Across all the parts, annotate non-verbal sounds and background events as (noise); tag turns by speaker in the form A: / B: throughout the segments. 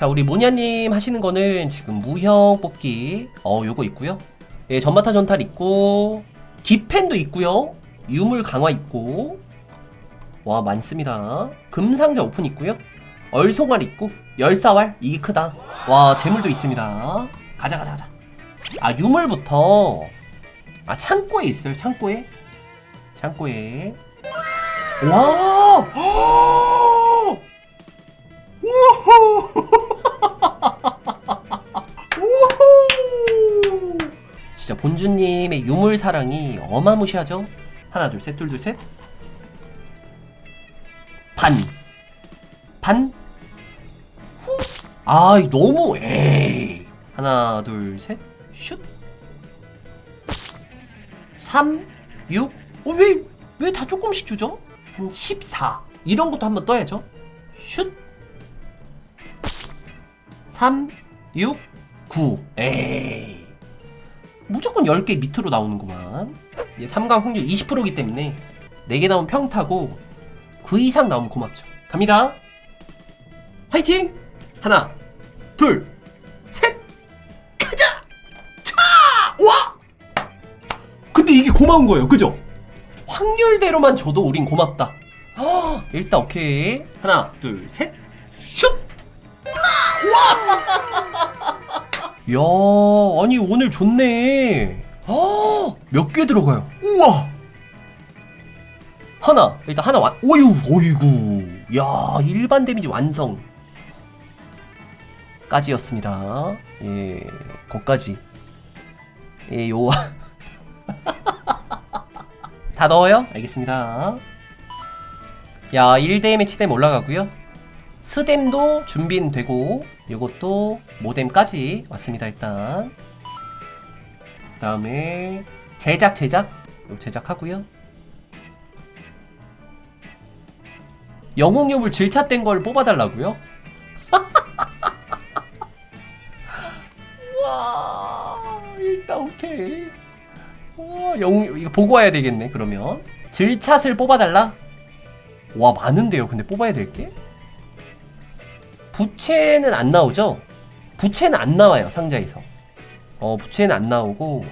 A: 자, 우리 모냐님 하시는 거는 지금 무형 뽑기. 어, 요거 있고요. 예, 전마타 전탈 있고, 기펜도 있고요. 유물 강화 있고. 와, 많습니다. 금상자 오픈 있고요. 얼송알 있고, 열사왈 이게 크다. 와, 재물도 있습니다. 가자, 가자, 가자. 아, 유물부터. 아, 창고에 있어요, 창고에. 창고에. 와! (gasps) 우후! 우후! 진짜 본주님의 유물 사랑이 어마무시하죠? 하나, 둘, 셋, 둘, 둘, 셋. 반. 반. 후. 아, 너무, 에이. 하나, 둘, 셋. 슛. 3, 6. 어, 왜, 왜 다 조금씩 주죠? 한 14. 이런 것도 한번 떠야죠. 슛. 3, 6, 9. 에이. 무조건 10개 밑으로 나오는구만. 이제 3강 확률 20%이기 때문에 4개 나오면 평타고 그 이상 나오면 고맙죠. 갑니다. 화이팅! 하나, 둘, 셋! 가자! 차! 와! 근데 이게 고마운 거예요. 그죠? 확률대로만 줘도 우린 고맙다. 아, 일단 오케이. 하나, 둘, 셋. 슛! 야, 아니 오늘 좋네. 아, 몇개 들어가요? 우와. 하나, 일단 하나 완. 오유, 오이구. 야, 일반 데미지 완성. 까지였습니다. 예, 거까지. 예, 요. (laughs) 다 넣어요? 알겠습니다. 야, 1대 매치댐 올라가고요. 스댐도 준비는 되고 이것도 모뎀까지 왔습니다 일단 다음에 제작 제작 요 제작하고요 영웅유물 질차된 걸 뽑아달라고요? (laughs) 와 일단 오케이 와 영웅 이거 보고 와야 되겠네 그러면 질찻을 뽑아달라? 와 많은데요 근데 뽑아야 될게? 부채는 안 나오죠? 부채는 안 나와요 상자에서. 어 부채는 안 나오고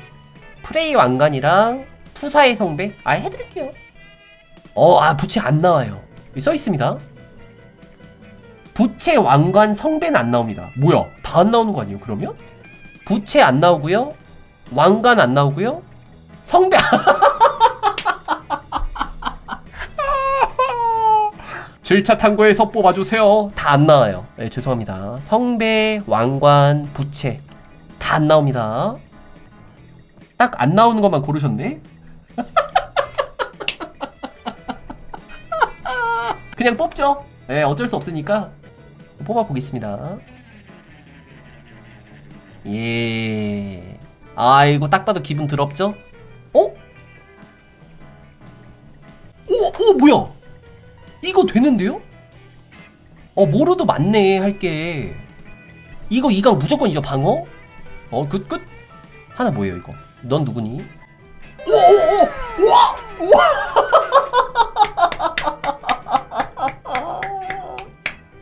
A: 프레이 왕관이랑 투사의 성배? 아 해드릴게요. 어아 부채 안 나와요. 써 있습니다. 부채 왕관 성배는 안 나옵니다. 뭐야? 다 안 나오는 거 아니에요 그러면? 부채 안 나오고요. 왕관 안 나오고요. 성배 질차 탐구에서 뽑아주세요. 다 안 나와요. 네, 죄송합니다. 성배, 왕관, 부채 다 안 나옵니다. 딱 안 나오는 것만 고르셨네. (laughs) 그냥 뽑죠. 네, 어쩔 수 없으니까 뽑아 보겠습니다. 예. 아이고 딱 봐도 기분 더럽죠? 이거 되는데요? 어 모르도 맞네 할게. 이거 이강 무조건 이겨 방어? 어 끝 끝? 하나 뭐예요 이거? 넌 누구니? 오오오! 우와! 우와!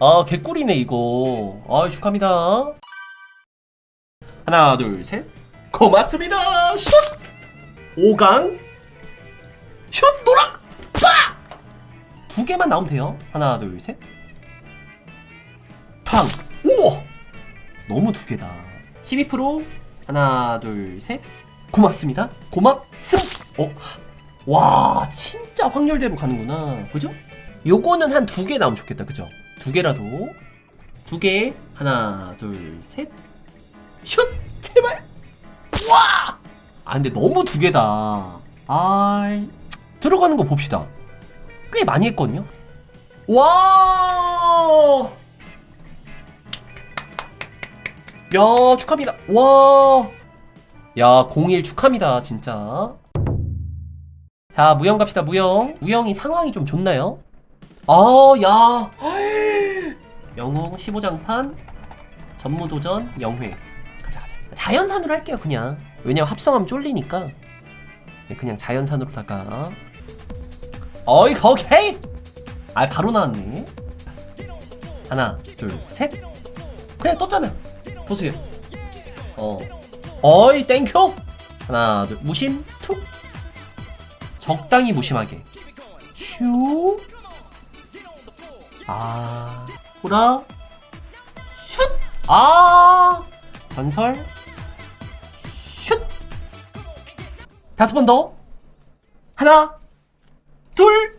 A: (laughs) 아 개꿀이네 이거. 아 축하합니다. 하나 둘 셋. 고맙습니다. 슛! 5강. 슛! 두 개만 나오면 돼요. 하나, 둘, 셋. 탕. 우와! 너무 두 개다. 12% 하나, 둘, 셋. 고맙습니다. 고맙습. 어? 와, 진짜 확률대로 가는구나. 그죠? 요거는 한 두 개 나오면 좋겠다. 그죠? 두 개라도. 두 개. 하나, 둘, 셋. 슛! 제발. 와! 아, 근데 너무 두 개다. 아이. 들어가는 거 봅시다. 꽤 많이 했거든요. 와! 야, 축하합니다. 와! 야, 01 축하합니다, 진짜. 자, 무영 갑시다, 무영. 무영이 상황이 좀 좋나요? 아, 야. 영웅 15장판, 전무도전, 영회. 가자, 가자. 자연산으로 할게요, 그냥. 왜냐면 합성하면 쫄리니까. 네, 그냥 자연산으로다가. 어이 오케이 아 바로 나왔네 하나 둘셋 그냥 떴잖아요. 보세요. 어. 어이, 땡큐! 하나, 둘, 무심, 툭. 적당히 무심하게. 슈. 아. 호라. 슛! 아. 전설. 슛! 다섯 번 더. 하나. 둘.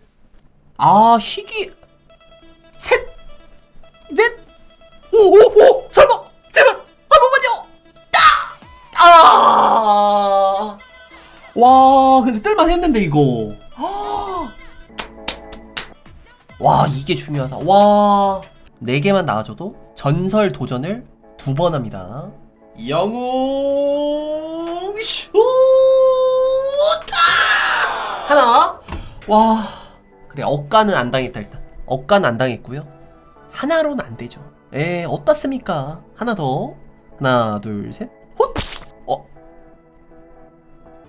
A: 아, 희귀. 셋. 넷. 오, 오, 오! 설마! 제발! 한 번만요! 아! 아! 와, 근데 뜰만 했는데, 이거. 아. 와, 이게 중요하다. 와. 네 개만 나와줘도 전설 도전을 두 번 합니다. 영웅 슈타! 하나. 와. 그래, 억가는 안 당했다, 일단. 억가는 안 당했고요. 하나로는 안 되죠. 에, 어떻습니까? 하나 더. 하나, 둘, 셋. 헛! 어.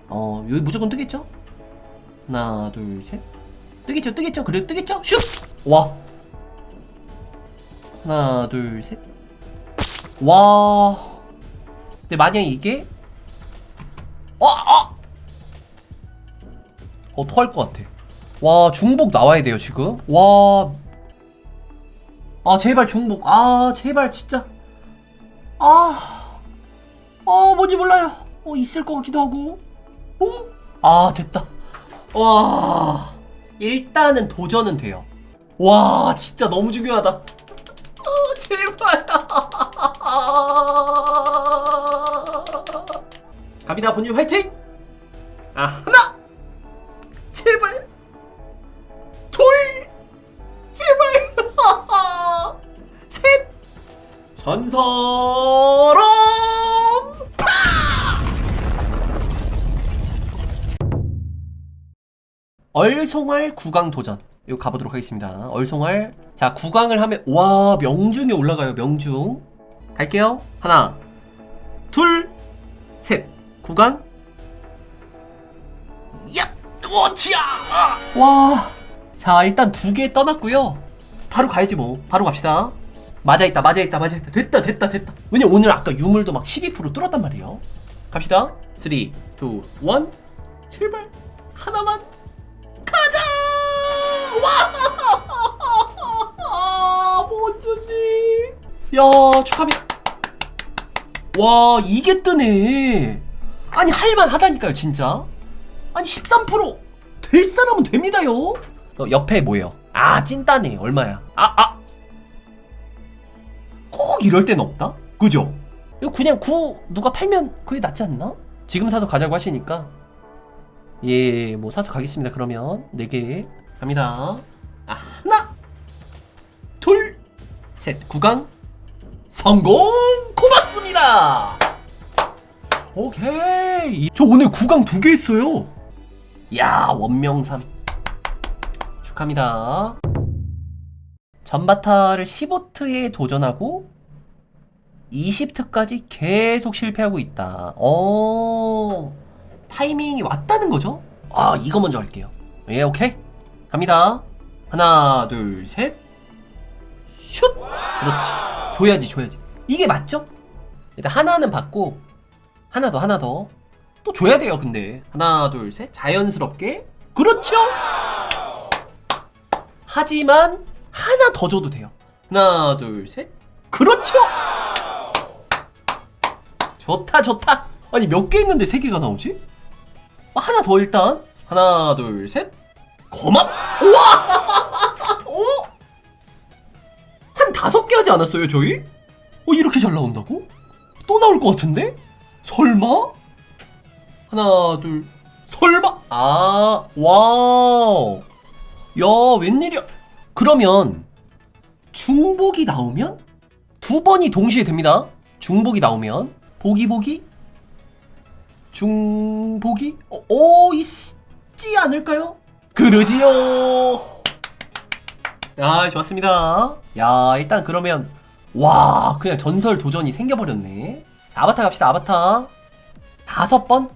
A: 어, 여기 무조건 뜨겠죠? 하나, 둘, 셋. 뜨겠죠, 뜨겠죠? 그래, 뜨겠죠? 슛! 와. 하나, 둘, 셋. 와. 근데 만약에 이게. 어, 어! 어떡할 것 같아. 와, 중복 나와야 돼요, 지금. 와. 아, 제발 중복. 아, 제발, 진짜. 아. 어, 뭔지 몰라요. 어, 있을 것 같기도 하고. 어? 아, 됐다. 와. 일단은 도전은 돼요. 와, 진짜 너무 중요하다. 어, 제발. (laughs) 갑니다, 본인 화이팅! 아, 하나! 제발! 둘! 제발! (laughs) 셋! 전설은 얼송알 구강 도전. 이거 가보도록 하겠습니다. 얼송알. 자, 구강을 하면, 와, 명중에 올라가요, 명중. 갈게요. 하나, 둘, 셋. 구강. 야! 오치야! 와. 자, 일단 두 개 떠났고요. 바로 가야지 뭐. 바로 갑시다. 맞아 있다, 맞아 있다, 맞아 있다. 됐다, 됐다, 됐다. 왜냐 오늘 아까 유물도 막 12% 뚫었단 말이에요. 갑시다. 3, 2, 1. 제발 하나만 가자! 와! (laughs) 본주님. 야, 축하합니다. 와, 이게 뜨네. 아니 할만 하다니까요, 진짜. 아니 13%될 사람은 됩니다요. 어, 옆에 뭐예요? 아 찐따네 얼마야? 아 아. 꼭 이럴 땐 없다. 그죠? 이거 그냥 구 누가 팔면 그게 낫지 않나? 지금 사서 가자고 하시니까 예, 뭐 사서 가겠습니다. 그러면 네 개 갑니다. 아, 하나, 둘, 셋, 구강 성공! 고맙습니다. 오케이. 저 오늘 구강 두개 했어요. 야, 원명산. 축하합니다. 전바타를 15트에 도전하고 20트까지 계속 실패하고 있다. 어, 타이밍이 왔다는 거죠? 아, 이거 먼저 할게요. 예, 오케이. 갑니다. 하나, 둘, 셋. 슛! 그렇지. 줘야지, 줘야지. 이게 맞죠? 일단 하나는 받고, 하나 더, 하나 더. 또 줘야 돼요, 근데. 하나, 둘, 셋. 자연스럽게. 그렇죠? 하지만, 하나 더 줘도 돼요. 하나, 둘, 셋. 그렇죠? 좋다, 좋다. 아니, 몇 개 있는데 세 개가 나오지? 아, 하나 더 일단. 하나, 둘, 셋. 고맙! 우와! 오! 한 다섯 개 하지 않았어요, 저희? 어, 이렇게 잘 나온다고? 또 나올 것 같은데? 설마? 하나, 둘, 설마? 아, 와우. 야, 웬일이야. 그러면, 중복이 나오면? 두 번이 동시에 됩니다. 중복이 나오면. 보기, 보기? 중복이? 어, 어, 있지 않을까요? 그러지요. 아, 좋았습니다. 야, 일단 그러면 와, 그냥 전설 도전이 생겨버렸네. 자, 아바타 갑시다. 아바타 다섯 번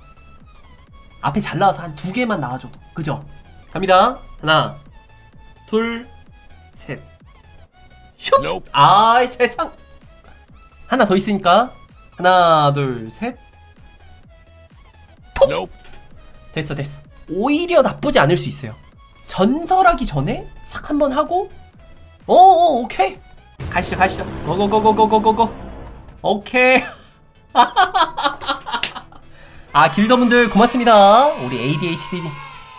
A: 앞에 잘 나와서 한 두 개만 나와줘도 그죠? 갑니다. 하나, 둘, 셋. 슛! 아이 세상. 하나 더 있으니까. 하나 둘셋. 됐어 됐어. 오히려 나쁘지 않을 수 있어요. 전설하기 전에 싹 한번 하고. 어 어 오케이. 가시죠 가시죠. 고고고고고고고고. 오케이. (laughs) 아 길더분들 고맙습니다. 우리 ADHD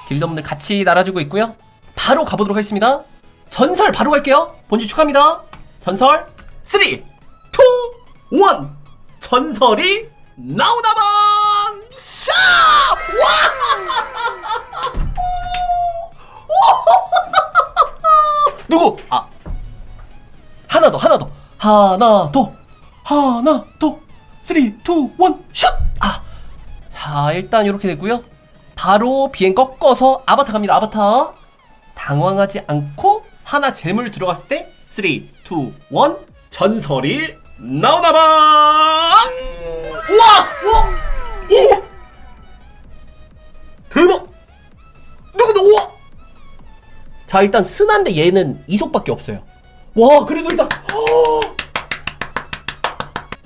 A: 길더분들 같이 날아주고 있고요 바로 가보도록 하겠습니다 전설 바로 갈게요 본주 축하합니다 전설 3 2 1 전설이 나오나만 샤! 와! (laughs) 누구? 아 하나 더 하나 더 하나 더 하나 더 3, 2, 1 슛! 아 자, 일단 이렇게 되고요. 바로 비행 꺾어서 아바타 갑니다. 아바타. 당황하지 않고 하나 재물 들어갔을 때 3, 2, 1 전설이 나오나봐. 우와! 우와! 오! 대박! 누구도 우와! 자, 일단 순한데 얘는 이속밖에 없어요. 와, 그래도 일단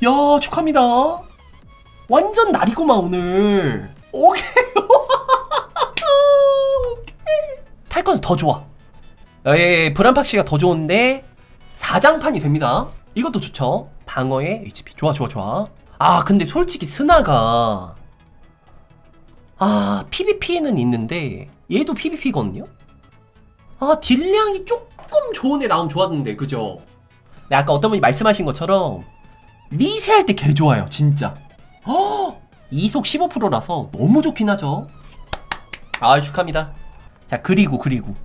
A: 야, 축하합니다. 완전 날이구만 오늘. 오케이. 오케이. 탈건 더 좋아. 예, 브란팍시가 더 좋은데 사장판이 됩니다. 이것도 좋죠. 방어에 HP. 좋아, 좋아, 좋아. 아, 근데 솔직히 스나가 아, PVP는 있는데 얘도 PVP거든요. 아, 딜량이 조금 좋은 애 나오면 좋았는데, 그죠? 네, 아까 어떤 분이 말씀하신 것처럼 미세 할 때 개 좋아요, 진짜. 허! (gasps) 이속 15%라서 너무 좋긴 하죠. 아, 축하합니다. 자, 그리고, 그리고.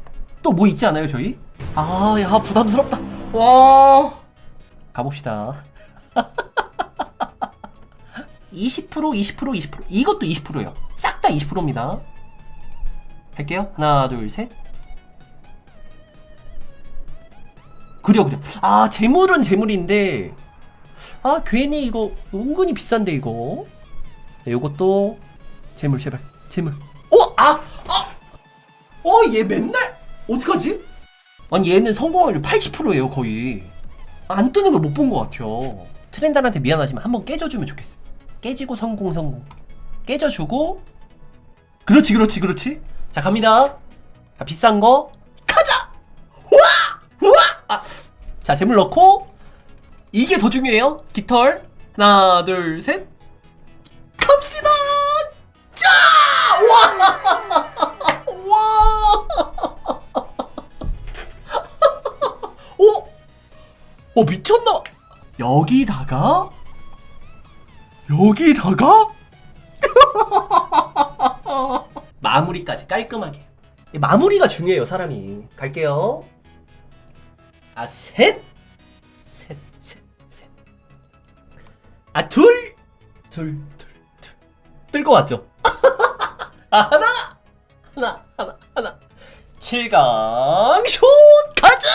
A: 또 뭐 있지 않아요, 저희? 아, 야, 부담스럽다. 와. 가봅시다. 20%, 20%, 20%. 이것도 20%예요. 싹 다 20%입니다. 할게요. 하나, 둘, 셋. 그려, 그려. 아, 재물은 재물인데. 아, 괜히 이거 은근히 비싼데, 이거. 네, 요것도 재물, 제발. 재물. 얘 맨날? 어떡하지? 아니, 얘는 성공률 80%예요, 거의. 안 뜨는 걸 못 본 것 같아요. 트렌달한테 미안하지만 한번 깨져주면 좋겠어. 깨지고 성공, 성공. 깨져주고. 그렇지, 그렇지, 그렇지. 자, 갑니다. 자, 비싼 거. 가자! 우와! 우와! 아. 자, 재물 넣고. 이게 더 중요해요. 깃털. 하나, 둘, 셋. 갑시다! 자! 와! 와! 어, 미쳤나? 여기다가? 여기다가? (laughs) 마무리까지 깔끔하게. 이 마무리가 중요해요, 사람이. 갈게요. 아, 셋! 셋, 셋, 셋. 아, 둘! 둘, 둘, 둘. 뜰것 같죠? (laughs) 아, 하나! 하나, 하나, 하나. 7강 슛! 가자!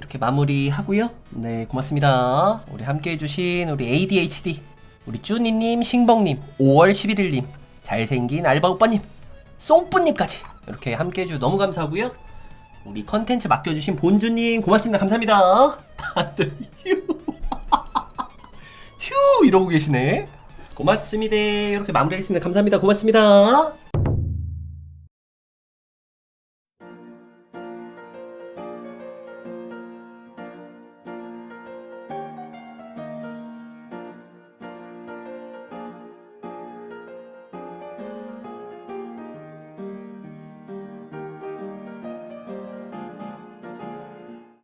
A: 이렇게 마무리하고요. 네, 고맙습니다. 우리 함께 해주신 우리 ADHD, 우리 쭈니님, 싱벙님, 5월 11일님, 잘생긴 알바 오빠님, 송뿌님까지 이렇게 함께 해주 너무 감사하고요. 우리 컨텐츠 맡겨주신 본주님 고맙습니다. 감사합니다. 다들 휴, (laughs) 휴 이러고 계시네. 고맙습니다. 이렇게 마무리하겠습니다. 감사합니다. 고맙습니다.